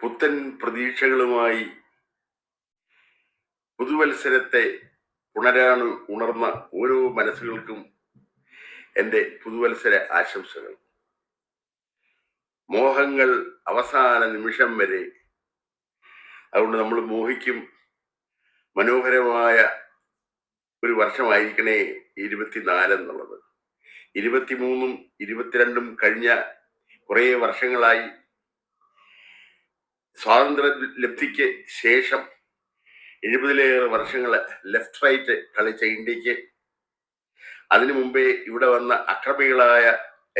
പുത്തൻ പ്രതീക്ഷകളുമായി പുതുവത്സരത്തെ ഉണരാണ് ഉണർന്ന ഓരോ മനസ്സുകൾക്കും എന്റെ പുതുവത്സര ആശംസകൾ. മോഹങ്ങൾ അവസാന നിമിഷം വരെ അതുകൊണ്ട് നമ്മൾ മോഹിക്കും. മനോഹരമായ ഒരു വർഷമായിരിക്കണേ ഇരുപത്തിനാല് എന്നുള്ളത്. ഇരുപത്തിമൂന്നും ഇരുപത്തിരണ്ടും കഴിഞ്ഞ കുറേ വർഷങ്ങളായി സ്വാതന്ത്ര്യ ലബ്ധിക്ക് ശേഷം എഴുപതിലേറെ വർഷങ്ങൾ ലെഫ്റ്റ് റൈറ്റ് കളിച്ച ഇന്ത്യയ്ക്ക് അതിനു മുമ്പേ ഇവിടെ വന്ന അക്രമികളായ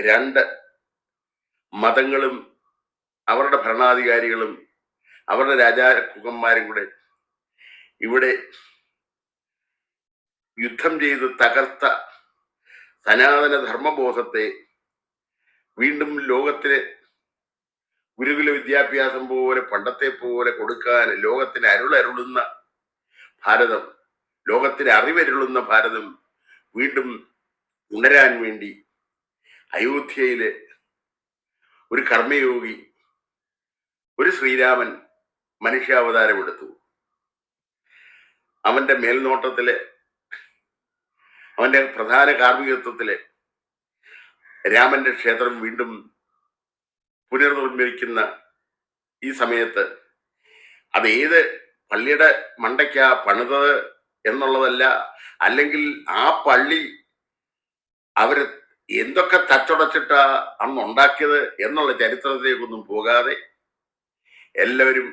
രണ്ട് മതങ്ങളും അവരുടെ ഭരണാധികാരികളും അവരുടെ രാജാകുമാരും കൂടെ ഇവിടെ യുദ്ധം ചെയ്ത് തകർത്ത സനാതന ധർമ്മബോധത്തെ വീണ്ടും ലോകത്തിന് ഗുരുകുല വിദ്യാഭ്യാസം പോലെ പണ്ടത്തെ പോലെ കൊടുക്കാൻ ലോകത്തിന് അരുളരുളുന്ന ഭാരതം ലോകത്തിന് അറിവരുളുന്ന ഭാരതം വീണ്ടും ഉണരാൻ വേണ്ടി അയോധ്യയിലെ ഒരു കർമ്മയോഗി ഒരു ശ്രീരാമൻ മനുഷ്യാവതാരമെടുത്തു അവന്റെ മേൽനോട്ടത്തിലെ അവന്റെ പ്രധാന കാർമ്മികത്വത്തിലെ രാമന്റെ ക്ഷേത്രം വീണ്ടും പുനർനിർമ്മിക്കുന്ന ഈ സമയത്ത് അത് ഏത് പള്ളിയുടെ മണ്ടയ്ക്കാ പണിതത് എന്നുള്ളതല്ല അല്ലെങ്കിൽ ആ പള്ളി അവർ എന്തൊക്കെ തച്ചുടച്ചിട്ടാ അന്ന് ഉണ്ടാക്കിയത് എന്നുള്ള ചരിത്രത്തിലേക്കൊന്നും പോകാതെ എല്ലാവരും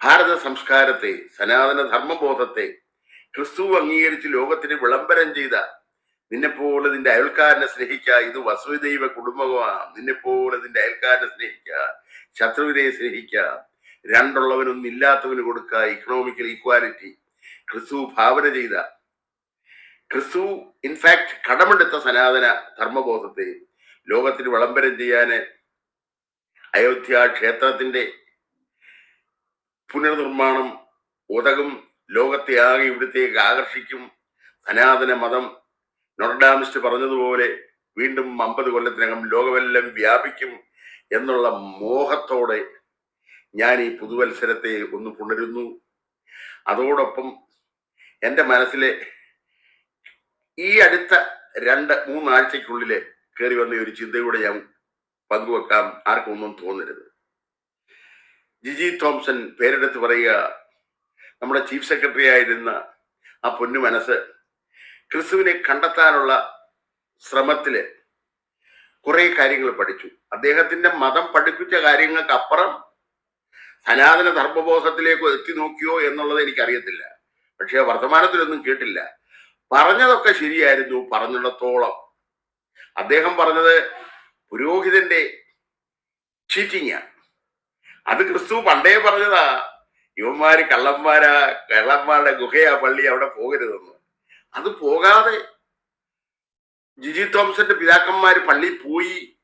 ഭാരത സംസ്കാരത്തെ സനാതന ധർമ്മബോധത്തെ ക്രിസ്തു അംഗീകരിച്ച് ലോകത്തിന് വിളംബരം ചെയ്ത നിന്നെപ്പോലെ നിന്റെ അയൽക്കാരനെ സ്നേഹിക്കുക. ഇത് വസുദൈവ കുടുംബമാണ്. നിന്നെപ്പോലെ നിന്റെ അയൽക്കാരനെ സ്നേഹിക്കുക. ശത്രുവിനെ സ്നേഹിക്കുക. രണ്ടുള്ളവനൊന്നും ഇല്ലാത്തവന് കൊടുക്കുക. ഇക്കണോമിക്കൽ ഈക്വാലിറ്റി ക്രിസ്തു ഭാവന ചെയ്ത. ക്രിസ്തു ഇൻഫാക്ട് കടമെടുത്ത സനാതന ധർമ്മബോധത്തെ ലോകത്തിന് വിളംബരം ചെയ്യാന് അയോധ്യ ക്ഷേത്രത്തിന്റെ പുനർനിർമ്മാണം ഉതകും. ലോകത്തെ ആകെ ഇവിടത്തേക്ക് ആകർഷിക്കും. സനാതന മതം നൊർഡാമിസ്റ്റ് പറഞ്ഞതുപോലെ വീണ്ടും അമ്പത് കൊല്ലത്തിനകം ലോകമെല്ലാം വ്യാപിക്കും എന്നുള്ള മോഹത്തോടെ ഞാൻ ഈ പുതുവത്സരത്തെ ഒന്ന് പുണരുന്നു. അതോടൊപ്പം എന്റെ മനസ്സിലെ ഈ അടുത്ത രണ്ട് മൂന്നാഴ്ചയ്ക്കുള്ളിൽ കയറി വന്ന ഒരു ചിന്തയോടെ ഞാൻ പങ്കുവെക്കാം. ആർക്കും ഒന്നും തോന്നരുത്. ജിജി തോംസൺ പേരെടുത്ത് പറയുക നമ്മുടെ ചീഫ് സെക്രട്ടറി ആയിരുന്ന ആ പൊന്നു മനസ്സ് ക്രിസ്തുവിനെ കണ്ടെത്താനുള്ള ശ്രമത്തിൽ കുറെ കാര്യങ്ങൾ പഠിച്ചു. അദ്ദേഹത്തിന്റെ മതം പഠിപ്പിച്ച കാര്യങ്ങൾക്ക് അപ്പുറം സനാതന ധർമ്മബോധത്തിലേക്ക് എത്തി നോക്കിയോ എന്നുള്ളത് എനിക്കറിയത്തില്ല. പക്ഷെ വർത്തമാനത്തിലൊന്നും കേട്ടില്ല. പറഞ്ഞതൊക്കെ ശരിയായിരുന്നു പറഞ്ഞിടത്തോളം. അദ്ദേഹം പറഞ്ഞത് പുരോഹിതന്റെ ചീറ്റിങ്ങാണ് അത് ക്രിസ്തു പണ്ടേ പറഞ്ഞതാ. ഇവന്മാര് കള്ളന്മാരാ കള്ളന്മാരുടെ ഗുഹയാ പള്ളി അവിടെ പോകരുതെന്ന്. അത് പോകാതെ ജിജി തോമസിന്റെ പിതാക്കന്മാര് പള്ളിയിൽ പോയി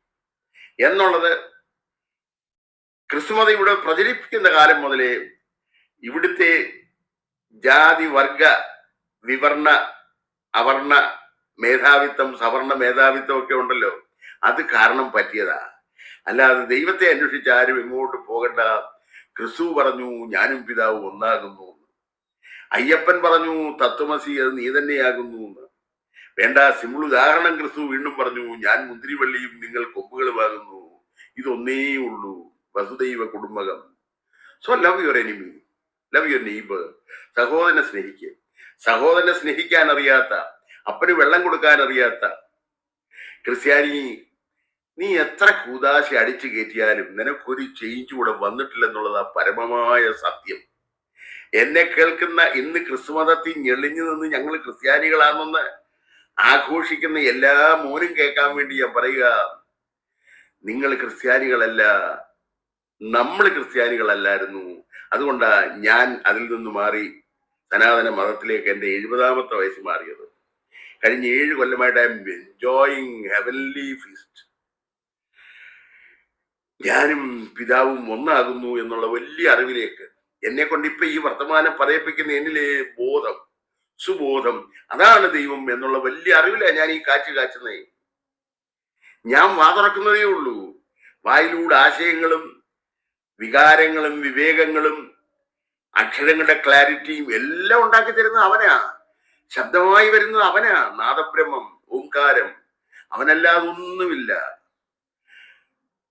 എന്നുള്ളത് ക്രിസ്തുമത ഇവിടെ പ്രചരിപ്പിക്കുന്ന കാലം മുതലേ ഇവിടുത്തെ ജാതി വർഗ വിവർണ അവർണ മേധാവിത്വം സവർണ മേധാവിത്വം ഒക്കെ ഉണ്ടല്ലോ. അത് കാരണം പറ്റിയതാ. അല്ലാതെ ദൈവത്തെ അന്വേഷിച്ച് ആരും ഇങ്ങോട്ട് പോകണ്ട. ക്രിസ്തു പറഞ്ഞു ഞാനും പിതാവും ഒന്നാകുന്നു. അയ്യപ്പൻ പറഞ്ഞു തത്വമസി അത് നീ തന്നെയാകുന്നു എന്ന്. വേണ്ട സിമ്പിൾ ഉദാഹരണം ക്രിസ്തു വീണ്ടും പറഞ്ഞു ഞാൻ മുന്തിരിവള്ളിയും നിങ്ങൾ കൊമ്പുകളുമാകുന്നു ഇതൊന്നേ ഉള്ളൂ വസുദൈവ കുടുംബകം. So love your enemy love your neighbour സഹോദരനെ സ്നേഹിക്കുക സഹോദരനെ സ്നേഹിക്കാൻ അറിയാത്ത അപ്പന് വെള്ളം കൊടുക്കാൻ അറിയാത്ത. ക്രിസ്ത്യാനി നീ എത്ര കൂതാശ അടിച്ചു കയറ്റിയാലും നിനക്കൊരു ചേഞ്ച് കൂടെ വന്നിട്ടില്ലെന്നുള്ളത് ആ പരമമായ സത്യം. എന്നെ കേൾക്കുന്ന ഇന്ന് ക്രിസ്തുമതത്തിൽ ഞെളിഞ്ഞു നിന്ന് ഞങ്ങൾ ക്രിസ്ത്യാനികളാണെന്ന് ആഘോഷിക്കുന്ന എല്ലാ മോനും കേൾക്കാൻ വേണ്ടി ഞാൻ പറയുക. നിങ്ങൾ ക്രിസ്ത്യാനികളല്ല നമ്മൾ ക്രിസ്ത്യാനികളല്ലായിരുന്നു. അതുകൊണ്ടാ ഞാൻ അതിൽ നിന്ന് മാറി സനാതന മതത്തിലേക്ക് എന്റെ എഴുപതാമത്തെ വയസ്സ് മാറിയത്. കഴിഞ്ഞ ഏഴ് കൊല്ലമായിട്ട് I am enjoying heavenly feast. ഞാനും പിതാവും ഒന്നാകുന്നു എന്നുള്ള വലിയ അറിവിലേക്ക് എന്നെ കൊണ്ട് ഇപ്പൊ ഈ വർത്തമാനം പറയിപ്പിക്കുന്ന എന്നിലെ ബോധം സുബോധം അതാണ് ദൈവം എന്നുള്ള വലിയ അറിവില്ല ഞാൻ ഈ കാറ്റ് കാച്ചുന്നത് ഞാൻ വാതുറക്കുന്നതേ ഉള്ളൂ. വായിലൂടെ ആശയങ്ങളും വികാരങ്ങളും വിവേകങ്ങളും അക്ഷരങ്ങളുടെ ക്ലാരിറ്റിയും എല്ലാം ഉണ്ടാക്കി തരുന്നത് അവനാ. ശബ്ദമായി വരുന്നത് അവനാ. നാദബ്രഹ്മം ഓംകാരം അവനല്ലാതൊന്നുമില്ല.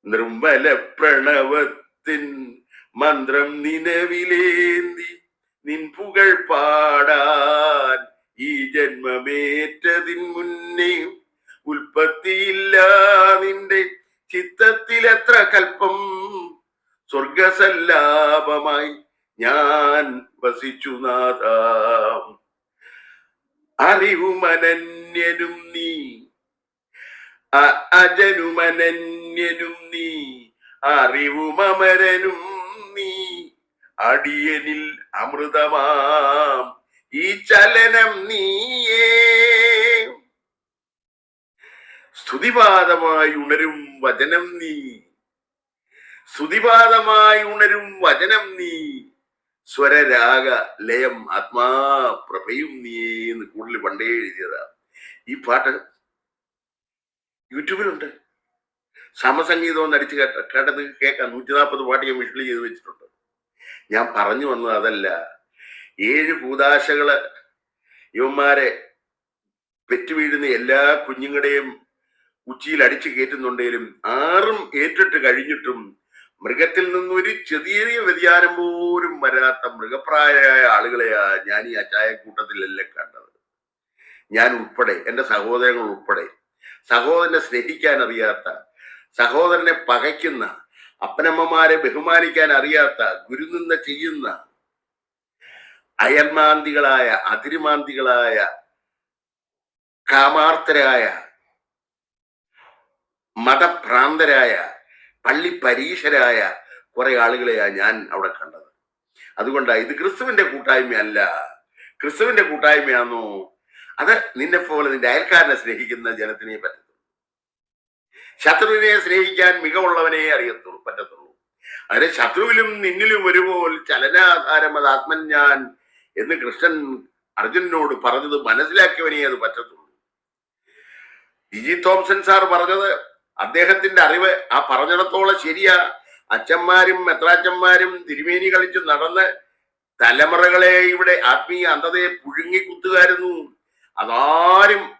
നിർമ്മല പ്രണവത്തിൻ മന്ത്രം നിലവിലേന്തി നിൻ പുകൾ പാടാൻ ഈ ജന്മമേറ്റതിൻ മുന്നേ ഉൽപ്പത്തിയില്ല നിന്റെ ചിത്തത്തിൽ എത്ര കൽപ്പം. സ്വർഗസല്ലാപമായി ഞാൻ വസിച്ചു നാഥ. അറിവുമനന്യനും നീ അജനുമനന്യനും നീ അറിവുമമരനും നീ അടിയനിൽ അമൃതമാം. ഈ ചലനം നീയേ. സ്തുതിപാദമായി ഉണരും വചനം നീ. സ്തുതിപാദമായി ഉണരും വചനം നീ. സ്വരരാഗ ലയം ആത്മാ പ്രഭയും നീയേ എന്ന് കൂടുതൽ പണ്ടേ എഴുതിയതാ. ഈ പാട്ട് യൂട്യൂബിലുണ്ട്. സമസംഗീതം നടിച്ച് കേട്ടത് കേൾക്കാം. നൂറ്റി നാൽപ്പത് പാട്ട് ഞാൻ വിഷ്വൽ ചെയ്ത് വെച്ചിട്ടുണ്ട്. ഞാൻ പറഞ്ഞു വന്നത് അതല്ല. ഏഴ് ഭൂതാശകൾ ഇവന്മാരെ പെറ്റുവീഴുന്ന എല്ലാ കുഞ്ഞുങ്ങളുടെയും ഉച്ചിയിൽ അടിച്ചു കയറ്റുന്നുണ്ടെങ്കിലും ആറും ഏറ്റിട്ട് കഴിഞ്ഞിട്ടും മൃഗത്തിൽ നിന്നും ഒരു ചെറിയ വ്യതിയാനം പോലും വരാത്ത മൃഗപ്രായരായ ആളുകളെയാ ഞാൻ ഈ അച്ചായക്കൂട്ടത്തിലെല്ലാം കണ്ടത്. ഞാൻ ഉൾപ്പെടെ എന്റെ സഹോദരങ്ങൾ ഉൾപ്പെടെ സഹോദരനെ സ്നേഹിക്കാൻ അറിയാത്ത സഹോദരനെ പകയ്ക്കുന്ന അപ്പനമ്മമാരെ ബഹുമാനിക്കാൻ അറിയാത്ത ഗുരുനിന്ദ ചെയ്യുന്ന അയൽമാന്തികളായ അതിരുമാന്തികളായ കാമാർത്തരായ മതഭ്രാന്തരായ പള്ളി പരീക്ഷരായ കുറെ ആളുകളെയാ ഞാൻ അവിടെ കണ്ടത്. അതുകൊണ്ടാ ഇത് ക്രിസ്തുവിന്റെ കൂട്ടായ്മയല്ല. ക്രിസ്തുവിന്റെ കൂട്ടായ്മയാണോ അത് നിന്നെ പോലെ നിന്റെ അയൽക്കാരനെ സ്നേഹിക്കുന്ന ജനത്തിനെ പറ്റത്തുള്ളൂ ശത്രുവിനെ സ്നേഹിക്കാൻ മികവുള്ളവനെ അറിയത്തുള്ളൂ പറ്റത്തുള്ളൂ. അങ്ങനെ ശത്രുവിലും നിന്നിലും ഒരുപോൽ ചലനാധാരം അത് ആത്മൻ ഞാൻ എന്ന് കൃഷ്ണൻ അർജുനനോട് പറഞ്ഞത് മനസ്സിലാക്കിയവനെ അത് പറ്റത്തുള്ളൂ. ജിജി തോംസൺ സാർ പറഞ്ഞത് അദ്ദേഹത്തിന്റെ അറിവ് ആ പറഞ്ഞിടത്തോളം ശരിയാ. അച്ഛന്മാരും മെത്രാച്ചന്മാരും തിരുമേനി കളിച്ച് നടന്ന് തലമുറകളെ ഇവിടെ ആത്മീയ അന്ധതയെ പുഴുങ്ങി കുത്തുകായിരുന്നു അതാരും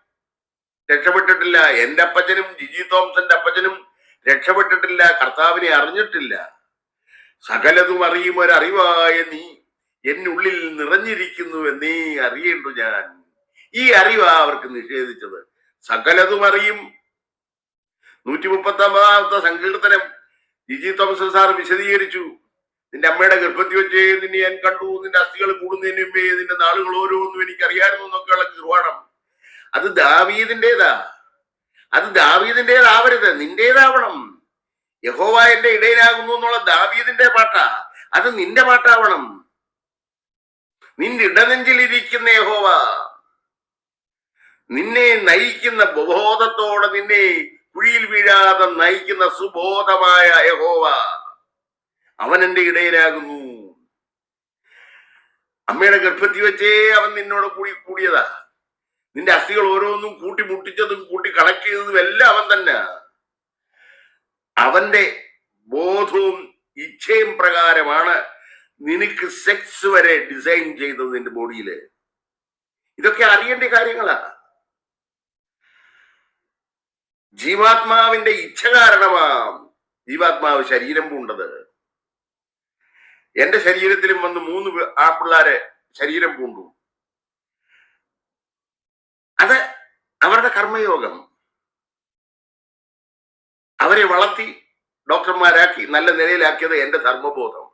രക്ഷപ്പെട്ടിട്ടില്ല. എന്റെ അപ്പച്ചനും ജിജി തോംസന്റെ അപ്പച്ചനും രക്ഷപ്പെട്ടിട്ടില്ല. കർത്താവിനെ അറിഞ്ഞിട്ടില്ല. സകലതും അറിയും. ഒരറിവായ നീ എന്നുള്ളിൽ നിറഞ്ഞിരിക്കുന്നു നീ അറിയേണ്ടു ഞാൻ. ഈ അറിവാ അവർക്ക് നിഷേധിച്ചത്. സകലതും അറിയും. നൂറ്റി മുപ്പത്തി ഒമ്പതാമത്തെ സങ്കീർത്തനം ജിജി തോമസ് സാർ വിശദീകരിച്ചു. നിന്റെ അമ്മയുടെ ഗർഭത്തിൽ വെച്ചേ നിന്നെ ഞാൻ കണ്ടു. നിന്റെ അസ്ഥികൾ കൂടുന്നതിന് മുമ്പേ നിന്റെ നാളുകൾ ഓരോന്നും എനിക്കറിയായിരുന്നു എന്നൊക്കെയുള്ള നിർവാണം അത് ദാവീതിന്റെതാ അത് ദാവീതിന്റെതാവരുത് നിന്റേതാവണം. യഹോവ എന്റെ ഇടയിലാകുന്നു എന്നുള്ള ദാവീദിന്റെ പാട്ടാ. അത് നിന്റെ പാട്ടാവണം. നിന്റെ ഇടനെഞ്ചിലിരിക്കുന്ന യഹോവ. നിന്നെ നയിക്കുന്ന ബോധത്തോടെ നിന്നെ കുഴിയിൽ വീഴാതെ നയിക്കുന്ന സുബോധമായ യഹോവ. അവൻ എന്റെ ഇടയിലാകുന്നു അമ്മയുടെ ഗർഭത്തിൽ വെച്ചേ അവൻ നിന്നോട് കൂടി കൂടിയതാ. നിന്റെ അസ്ഥികൾ ഓരോന്നും കൂട്ടി മുട്ടിച്ചതും കൂട്ടി കളക്ട് ചെയ്തതും എല്ലാം അവൻ തന്നെ. അവന്റെ ബോധവും ഇച്ഛയും പ്രകാരമാണ് നിനക്ക് സെക്സ് വരെ ഡിസൈൻ ചെയ്തത് നിന്റെ ബോഡിയിൽ ഇതൊക്കെ അറിയേണ്ട കാര്യങ്ങളാ. ജീവാത്മാവിന്റെ ഇച്ഛ കാരണമാം ജീവാത്മാവ് ശരീരം പൂണ്ടത്. എന്റെ ശരീരത്തിലും വന്ന് മൂന്ന് ആ പിള്ളേരെ ശരീരം പൂണ്ടു അത് അവരുടെ കർമ്മയോഗം. അവരെ വളർത്തി ഡോക്ടർമാരാക്കി നല്ല നിലയിലാക്കിയത് എന്റെ ധർമ്മബോധം.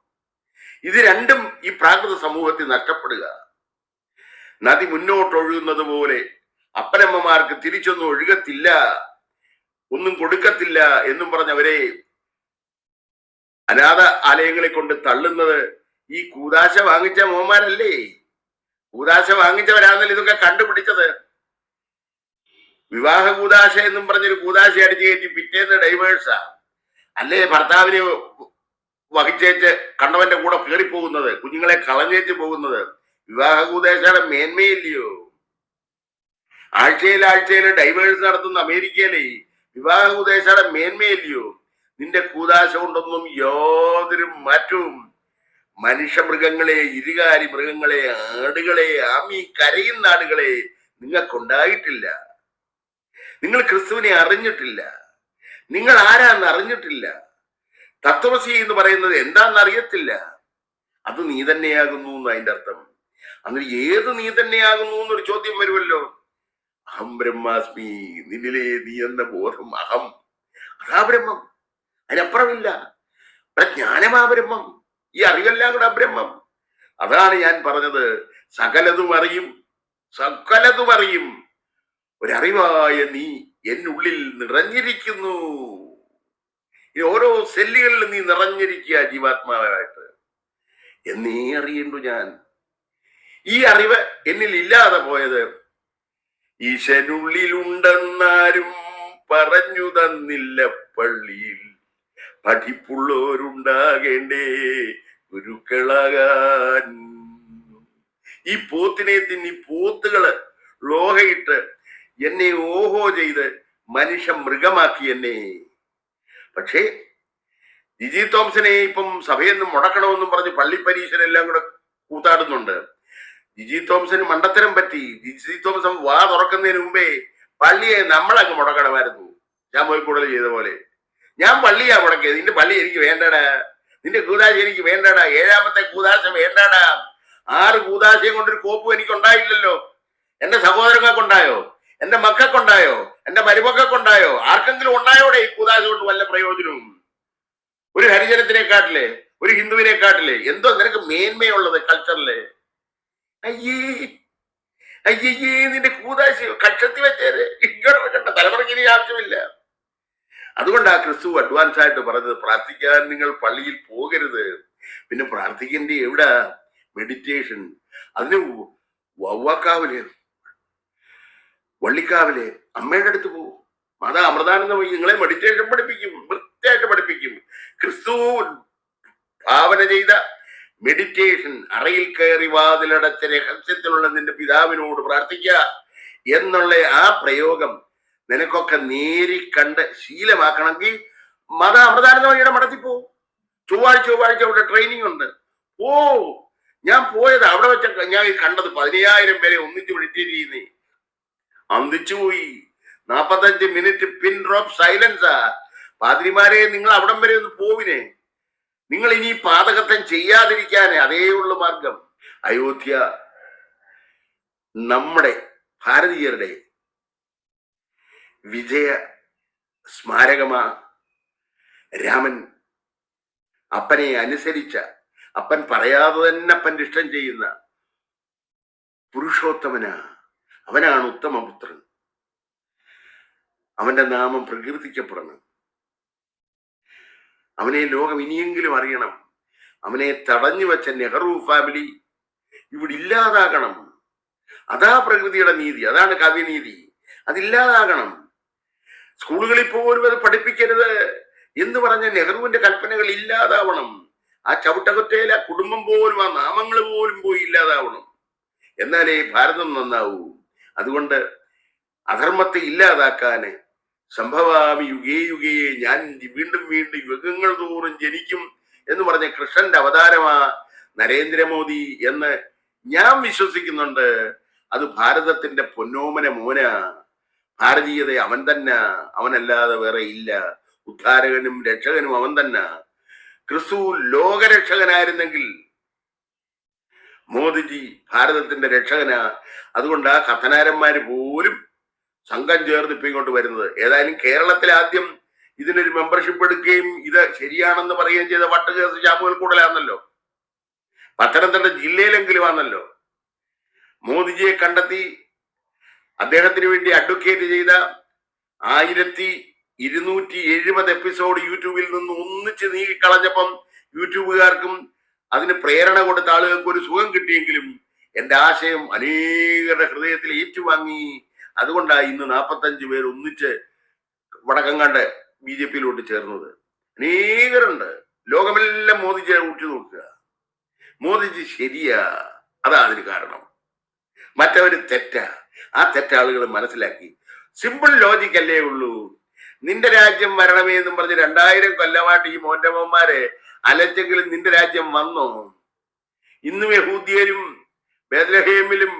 ഇത് രണ്ടും ഈ പ്രാകൃത സമൂഹത്തിൽ നഷ്ടപ്പെടുക. നദി മുന്നോട്ടൊഴുകുന്നത് പോലെ അപ്പനമ്മമാർക്ക് തിരിച്ചൊന്നും ഒഴുകത്തില്ല ഒന്നും കൊടുക്കത്തില്ല എന്നും പറഞ്ഞവരെ അനാഥ ആലയങ്ങളെ കൊണ്ട് തള്ളുന്നത് ഈ കൂതാശ വാങ്ങിച്ച മോമാരല്ലേ? കൂതാശ വാങ്ങിച്ചവരാണല്ലോ ഇതൊക്കെ കണ്ടുപിടിച്ചത്. വിവാഹ കൂതാശ എന്നും പറഞ്ഞൊരു കൂതാശ അടിച്ചു കയറ്റി പിറ്റേന്ന് ഡൈവേഴ്സാ. അല്ലേ ഭർത്താവിനെ വഹിച്ചേച്ച് കണ്ണവന്റെ കൂടെ കയറിപ്പോകുന്നത് കുഞ്ഞുങ്ങളെ കളഞ്ഞേച്ച് പോകുന്നത്. വിവാഹ കൂതാശയുടെ മേന്മയില്ലയോ? ആഴ്ചയിൽ ആഴ്ചയിൽ ഡൈവേഴ്സ് നടത്തുന്ന അമേരിക്കയിലെ വിവാഹ കൂതാശയുടെ മേന്മയില്ലയോ? നിന്റെ കൂതാശ കൊണ്ടൊന്നും യാതൊരു മാറ്റവും. മനുഷ്യമൃഗങ്ങളെ ഇരുകാരി മൃഗങ്ങളെ ആടുകളെ ആമി കരയുന്ന ആടുകളെ നിങ്ങൾക്കുണ്ടായിട്ടില്ല. നിങ്ങൾ ക്രിസ്തുവിനെ അറിഞ്ഞിട്ടില്ല. നിങ്ങൾ ആരാന്ന് അറിഞ്ഞിട്ടില്ല. തത്വസി എന്ന് പറയുന്നത് എന്താന്ന് അറിയത്തില്ല. അത് നീ തന്നെയാകുന്നു എന്ന് അതിന്റെ അർത്ഥം. അന്ന് ഏത് നീ തന്നെയാകുന്നു എന്നൊരു ചോദ്യം വരുമല്ലോ. അഹം ബ്രഹ്മാസ്മി നിന്നിലെ നീ എന്ന ബോധം അഹം. അതാ ബ്രഹ്മം. അതിനപ്പുറമില്ല. പ്രജ്ഞാനമാ ബ്രഹ്മം. ഈ അറിവെല്ലാം കൂടെ ബ്രഹ്മം അതാണ് ഞാൻ പറഞ്ഞത്. സകലതും അറിയും. സകലതും അറിയും. ഒരറിവായ നീ എന്നുള്ളിൽ നിറഞ്ഞിരിക്കുന്നു. ഈ ഓരോ സെല്ലുകളിലും നീ നിറഞ്ഞിരിക്കുക ജീവാത്മാവായിട്ട്. എന്നേ അറിയുന്നു ഞാൻ. ഈ അറിവ് എന്നിൽ ഇല്ലാതെ പോയത് ഈശനുള്ളിലുണ്ടെന്നാരും പറഞ്ഞു തന്നില്ല പള്ളിയിൽ. പഠിപ്പുള്ളവരുണ്ടാകേണ്ടേ ഗുരുക്കളാകാൻ. ഈ പോത്തിനെ തിന്നി പോത്തുകൾ ലോഹയിട്ട് എന്നെ ഓഹോ ചെയ്ത് മനുഷ്യ മൃഗമാക്കി എന്നെ. പക്ഷേ ജിജി തോംസനെ ഇപ്പം സഭയിൽ നിന്ന് മുടക്കണമെന്നും പറഞ്ഞ് പള്ളി പരീക്ഷനെല്ലാം കൂടെ കൂത്താടുന്നുണ്ട്. ജിജി തോംസന് മണ്ടത്തരം പറ്റി. ജിജി തോംസൺ വാ തുറക്കുന്നതിന് മുമ്പേ പള്ളിയെ നമ്മളങ്ങ് മുടക്കണമായിരുന്നു. ഞാൻ പോയി കൂടുതൽ ചെയ്ത പോലെ. ഞാൻ പള്ളിയാ മുടക്കിയത്. നിന്റെ പള്ളി എനിക്ക് വേണ്ടടാ. നിന്റെ കൂതാശ എനിക്ക് വേണ്ടടാ. ഏഴാമത്തെ കൂതാശ വേണ്ടടാ. ആറ് കൂതാശയും കൊണ്ടൊരു കോപ്പും എനിക്ക് ഉണ്ടായില്ലല്ലോ എന്റെ സഹോദരങ്ങൾക്കുണ്ടായോ? എന്റെ മക്കൾക്കുണ്ടായോ? എന്റെ മരുമക്കൾക്കുണ്ടായോ? ആർക്കെങ്കിലും ഉണ്ടായോടെ ഈ കൂതാശ കൊണ്ട് വല്ല പ്രയോജനവും? ഒരു ഹരിജനത്തിനെക്കാട്ടിലെ ഒരു ഹിന്ദുവിനെക്കാട്ടിലെ എന്തോ നിനക്ക് മേന്മയുള്ളത് കൾച്ചറിൽ അയ്യേ അയ്യേ നിന്റെ കൂതാശി കക്ഷത്തി വെച്ചേര്. ഇങ്ങോട്ട് വെക്കണ്ട തലമുറയ്ക്ക് ഇനി ആവശ്യമില്ല. അതുകൊണ്ട് ആ ക്രിസ്തു അഡ്വാൻസ് ആയിട്ട് പറഞ്ഞത് പ്രാർത്ഥിക്കാൻ നിങ്ങൾ പള്ളിയിൽ പോകരുത്. പിന്നെ പ്രാർത്ഥിക്കേണ്ടി എവിടെ? മെഡിറ്റേഷൻ അതിന് വവ്വാക്കാവിൽ. വള്ളിക്കാവിൽ അമ്മയുടെ അടുത്ത് പോകും. മാതാ അമൃതാനന്ദ നിങ്ങളെ മെഡിറ്റേഷൻ പഠിപ്പിക്കും വൃത്തിയായിട്ട് പഠിപ്പിക്കും. ക്രിസ്തു ഭാവന ചെയ്ത മെഡിറ്റേഷൻ അറയിൽ കയറി വാതിലടച്ച രഹസ്യത്തിലുള്ള നിന്റെ പിതാവിനോട് പ്രാർത്ഥിക്കുക. എന്നുള്ള ആ പ്രയോഗം നിനക്കൊക്കെ നേരി കണ്ട് ശീലമാക്കണമെങ്കിൽ മത അമൃതാനന്ദ വഴിയുടെ മടത്തിൽ പോ. ചൊവ്വാഴ്ച ചൊവ്വാഴ്ച അവിടെ ട്രെയിനിങ് ഉണ്ട്. ഓ ഞാൻ പോയത് അവിടെ വെച്ച ഞാൻ കണ്ടത് പതിനയ്യായിരം പേരെ ഒന്നിച്ച് മെഡിറ്റേറ്റ് ചെയ്യുന്നേ. അന്തിച്ചു പോയി. നാപ്പത്തഞ്ച് മിനിറ്റ് പിൻ ഡ്രോപ്പ് സൈലൻസാ. പാതിരിമാരെ നിങ്ങൾ അവിടം വരെ ഒന്ന് പോവിനെ. നിങ്ങൾ ഇനി പാതകത്വം ചെയ്യാതിരിക്കാനേ അതേ ഉള്ളു മാർഗം. അയോധ്യ നമ്മുടെ ഭാരതീയരുടെ വിജയ സ്മാരകമാ രാമൻ അപ്പനെ അനുസരിച്ച അപ്പൻ പറയാതെ തന്നെ അപ്പൻ ഇഷ്ടം ചെയ്യുന്ന പുരുഷോത്തമനാ. അവനാണ് ഉത്തമപുത്രൻ. അവന്റെ നാമം പ്രകീർത്തിക്കപ്പെടണം. അവനെ ലോകം ഇനിയെങ്കിലും അറിയണം. അവനെ തടഞ്ഞു വെച്ച നെഹ്റു ഫാമിലി ഇവിടെ ഇല്ലാതാകണം. അതാ പ്രകൃതിയുടെ നീതി അതാണ് കവിനീതി അതില്ലാതാകണം. സ്കൂളുകളിൽ പോലും അത് പഠിപ്പിക്കരുത് എന്ന് പറഞ്ഞ നെഹ്റുവിന്റെ കൽപ്പനകൾ ഇല്ലാതാവണം. ആ ചവിട്ടകുറ്റയിലെ കുടുംബം പോലും ആ നാമങ്ങൾ പോലും പോയി ഇല്ലാതാവണം. എന്നാലേ ഭാരതം നന്നാവൂ. അതുകൊണ്ട് അധർമ്മത്തെ ഇല്ലാതാക്കാന് സംഭവാമി യുഗേ യുഗയെ ഞാൻ വീണ്ടും വീണ്ടും യുഗങ്ങൾ തോറും ജനിക്കും എന്ന് പറഞ്ഞ കൃഷ്ണന്റെ അവതാരമാ നരേന്ദ്രമോദി എന്ന് ഞാൻ വിശ്വസിക്കുന്നുണ്ട്. അത് ഭാരതത്തിന്റെ പൊന്നോമന മോന. ഭാരതീയത അവൻ തന്നെ. അവനല്ലാതെ വേറെ ഇല്ല. ഉദ്ധാരകനും രക്ഷകനും അവൻ തന്നെ. ക്രിസ്തു ലോകരക്ഷകനായിരുന്നെങ്കിൽ മോദിജി ഭാരതത്തിന്റെ രക്ഷകനാ. അതുകൊണ്ട് ആ കഥനാരന്മാര് പോലും സംഘം ചേർന്ന് ഇപ്പൊ ഇങ്ങോട്ട് വരുന്നത്. ഏതായാലും കേരളത്തിൽ ആദ്യം ഇതിനൊരു മെമ്പർഷിപ്പ് എടുക്കുകയും ഇത് ശരിയാണെന്ന് പറയുകയും ചെയ്ത വട്ടുകേസ് ചാമ്പുകൾ കൂടുതലാണല്ലോ പത്തനംതിട്ട ജില്ലയിലെങ്കിലും ആണല്ലോ മോദിജിയെ കണ്ടെത്തി അദ്ദേഹത്തിന് വേണ്ടി അഡ്വക്കേറ്റ് ചെയ്ത ആയിരത്തി ഇരുന്നൂറ്റി എഴുപത് എപ്പിസോഡ് യൂട്യൂബിൽ നിന്ന് ഒന്നിച്ച് നീക്കിക്കളഞ്ഞപ്പം യൂട്യൂബുകാർക്കും അതിന് പ്രേരണ കൊടുത്ത ആളുകൾക്ക് ഒരു സുഖം കിട്ടിയെങ്കിലും എന്റെ ആശയം അനേകരുടെ ഹൃദയത്തിൽ ഏറ്റുവാങ്ങി. അതുകൊണ്ടാണ് ഇന്ന് നാൽപ്പത്തഞ്ച് പേർ ഒന്നിച്ച് വടക്കങ്ങാണ്ട് ബി ജെ പിയിലോട്ട് ചേർന്നത്. അനേകരുണ്ട്. ലോകമെല്ലാം മോദിജിയെ ഊറ്റി നോക്കുക. മോദിജി ശരിയാ. അതാ അതിന് കാരണം. മറ്റവര് തെറ്റാ. ആ തെറ്റാളുകൾ മനസ്സിലാക്കി. സിമ്പിൾ ലോജിക് അല്ലേ ഉള്ളൂ. നിന്റെ രാജ്യം വരണമേ എന്നും പറഞ്ഞ് രണ്ടായിരം കൊല്ലമായിട്ട് ഈ മോന്റമ്മമാരെ അലച്ചെങ്കിലും നിന്റെ രാജ്യം വന്നോ? ഇന്നും യഹൂദിയരും ബേദ്ലഹേമിലും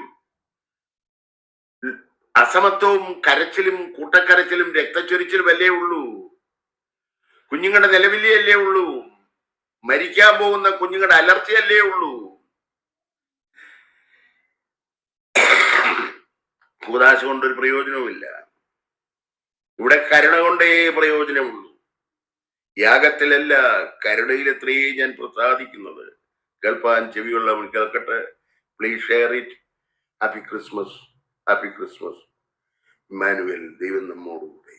അസമത്വവും കരച്ചിലും കൂട്ടക്കരച്ചിലും രക്തച്ചൊരിച്ചിലും അല്ലേ ഉള്ളൂ? കുഞ്ഞുങ്ങളുടെ നിലവിലിയല്ലേ ഉള്ളൂ? മരിക്കാൻ പോകുന്ന കുഞ്ഞുങ്ങളുടെ അലർച്ചയല്ലേ ഉള്ളൂ? കൂതാശ കൊണ്ടൊരു പ്രയോജനവുമില്ല. ഇവിടെ കരുണ കൊണ്ടേ പ്രയോജനമുള്ളൂ. യാഗത്തിലല്ല കരുണയിൽ എത്രയേ ഞാൻ പ്രസാദിക്കുന്നത്. കേൾപ്പാൻ ചെവിയുള്ളവൻ കേൾക്കട്ടെ. Please share it happy Christmas happy Christmas Emmanuel ദൈവം നമ്മോടുകൂടെ.